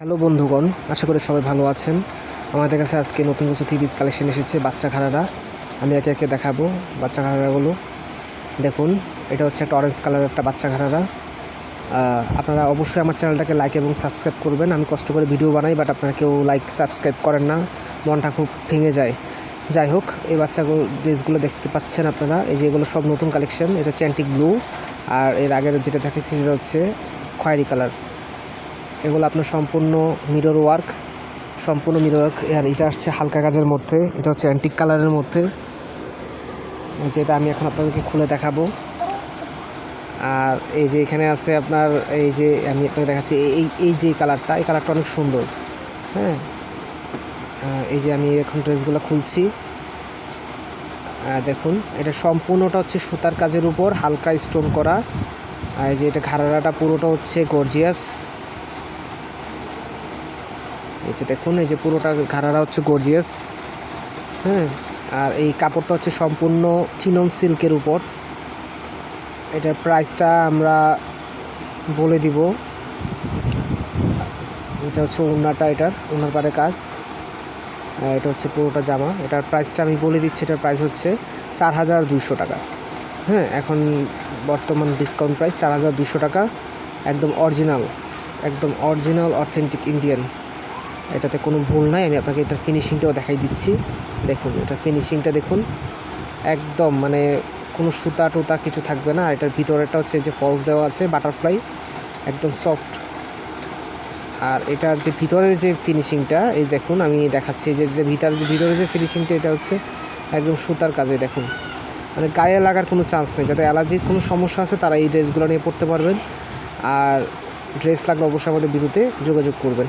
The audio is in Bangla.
হ্যালো বন্ধুগণ, আশা করি সবাই ভালো আছেন। আমাদের কাছে আজকে নতুন কিছু থ্রি পিস কালেকশন এসেছে, বাচ্চা খাড়ারা। আমি একে একে দেখাবো বাচ্চা খাড়ারাগুলো। দেখুন, এটা হচ্ছে একটা অরেঞ্জ কালারের একটা বাচ্চা খাড়ারা। আপনারা অবশ্যই আমার চ্যানেলটাকে লাইক এবং সাবস্ক্রাইব করবেন। আমি কষ্ট করে ভিডিও বানাই বাট আপনারা কেউ লাইক সাবস্ক্রাইব করেন না। মনটা খুব ভেঙে যায়। যাই হোক, এই বাচ্চাগুলো, ড্রেসগুলো দেখতে পাচ্ছেন আপনারা। এই যে এগুলো সব নতুন কালেকশন এটা হচ্ছে অ্যান্টিক ব্লু আর এর আগের যেটা দেখেছি সেটা হচ্ছে খয়েরি কালার এগুলো আপনার সম্পূর্ণ মিরর ওয়ার্ক সম্পূর্ণ মিরর ওয়ার্ক আর এটা আসছে হালকা কাজের মধ্যে, এটা হচ্ছে অ্যান্টিক কালারের মধ্যে। যে এটা আমি এখন আপনাদেরকে খুলে দেখাবো। আর এই যে এখানে আছে আপনার, এই যে আমি আপনাকে দেখাচ্ছি, এই- এই এই যে কালারটা এই কালারটা অনেক সুন্দর হ্যাঁ? এই যে আমি এখন ড্রেসগুলো খুলছি। দেখুন, এটা সম্পূর্ণটা হচ্ছে সুতার কাজের উপর, হালকা স্টোন করা। আর এই যে এটা ঘাড়াটা পুরোটা হচ্ছে গর্জিয়াস এই যে দেখুন, এই যে পুরোটা ঘাড়ারা হচ্ছে গর্জিয়াস হ্যাঁ আর এই কাপড়টা হচ্ছে সম্পূর্ণ চিনন সিল্কের উপর। এটার প্রাইসটা আমরা বলে দিব। এটা হচ্ছে ওনাটা, এটার, ওনার পারে কাজ। এটা হচ্ছে পুরোটা জামা। এটার প্রাইসটা আমি বলে দিচ্ছি, এটার প্রাইস হচ্ছে চার হাজার দুইশো টাকা। হ্যাঁ এখন বর্তমান ডিসকাউন্ট প্রাইস চার হাজার দুশো টাকা। একদম অরিজিনাল একদম অরিজিনাল অথেন্টিক ইন্ডিয়ান এটাতে কোনো ভুল নাই, আমি আপনাকে এটার ফিনিশিংটাও দেখাই দিচ্ছি। দেখুন এটা ফিনিশিংটা দেখুন, একদম মানে কোনো সুতা টুতা কিছু থাকবে না, আর এটার ভিতরেটা হচ্ছে যে ফলস দেওয়া আছে বাটারফ্লাই একদম সফট আর এটার যে ভিতরের যে ফিনিশিংটা এই দেখুন, আমি দেখাচ্ছি যে যে ভিতরে যে ভিতরের যে ফিনিশিংটা এটা হচ্ছে একদম সুতার কাজে, দেখুন। মানে গায়ে লাগার কোনো চান্স নেই, যাতে অ্যালার্জির কোনো সমস্যা আছে, তারা এই ড্রেসগুলো নিয়ে পড়তে পারবেন। আর ড্রেস লাগলে অবশ্যই আমাদের বিরুদ্ধে যোগাযোগ করবেন।